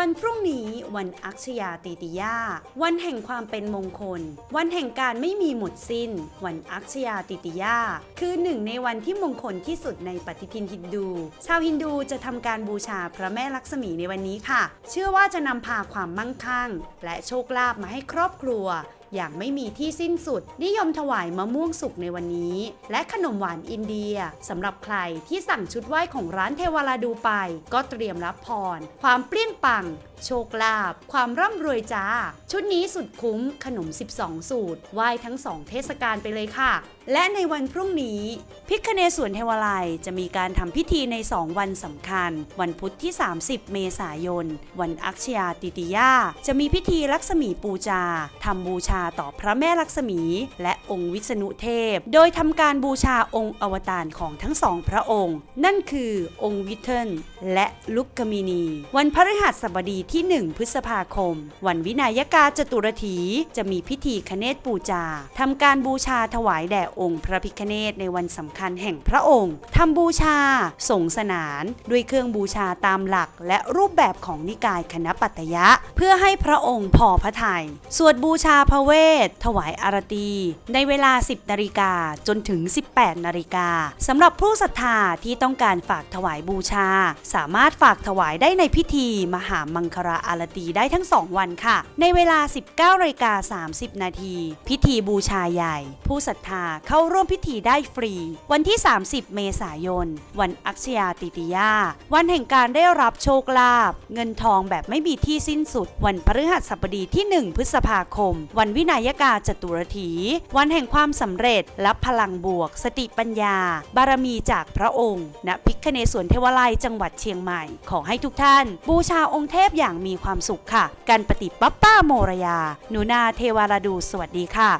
วันพรุ่งนี้วันอักษยาติติยา วันแห่งความเป็นมงคล วันแห่งการไม่มีหมดสิ้น วันอักษยาติติยา คือหนึ่งในวันที่มงคลที่สุดในปฏิทินฮินดู ชาวฮินดูจะทำการบูชาพระแม่ลักษมีในวันนี้ค่ะ เชื่อว่าจะนำพาความมั่งคั่ง และโชคลาภมาให้ครอบครัว อย่างไม่มีที่สิ้นสุด นิยมถวายมะม่วงสุกในวันนี้ และขนมหวานอินเดียสำหรับใครที่สั่งชุดไหว้ของร้านเทวาลาดูไป ก็เตรียมรับพร ความเปรี้ยงปัง โชคลาภความร่ำรวยจ้า ชุดนี้สุดคุ้มขนม 12 สูตรไหว้ทั้ง2เทศกาลไปเลยค่ะ และในวันพรุ่งนี้ พิคเนศวรเทวาลัยจะมีการทำพิธีใน 2 วันสำคัญ วันพุธที่ 30 เมษายน วันอักษยาติติยาจะมีพิธีลักษมีปูจาทำบูชาต่อพระแม่ลักษมี และองค์วิษณุเทพ โดยทำการบูชาองค์อวตารของทั้งสองพระองค์ นั่นคือองค์วิเทิล และลุกกมินี วันพฤหัสบดีที่ 1 พฤษภาคม วันวินัยกาจตุรถีจะมีพิธีคเนศปูจาทำการบูชาถวายแด่องค์พระพิคเนศในวันสำคัญแห่งพระองค์ทำบูชา ส่งสนาน ด้วยเครื่องบูชาตามหลัก และรูปแบบของนิกายคณะปัตยะ เพื่อให้พระองค์พอพระทยัยสวดบูชาพระเวท ถวายอารตี ในเวลา 10นาฬิกาจนถึง 18นาฬิกาสำหรับผู้ศรัทธาที่ต้องการฝากถวายบูชาสามารถฝากถวายได้ในพิธี มหามังคลาอารตีได้ทั้ง 2 วันค่ะ ในเวลา 19นาฬิกา30 นาที พิธีบูชาใหญ่ ผู้ศรัทธาเข้าร่วมพิธีได้ฟรี วันที่ 30 เมษายน วันอักษยาติติยา วันแห่งการได้รับโชคลาภเงินทองแบบไม่มีที่สิ้นสุด วันพฤหัสบดีที่ 1 พฤษภาคม วันวินัยกาจตุรถี วันแห่งความสำเร็จและพลังบวก สติปัญญา บารมีจากพระองค์ณพิคเนศวรเทวาลัยจังหวัดเชียงใหม่ ขอให้ทุกท่าน บูชาองค์เทพอย่างมีความสุขค่ะการปฏิปัปป้าโมรยาหนูนาเทวาราดูสวัสดีค่ะ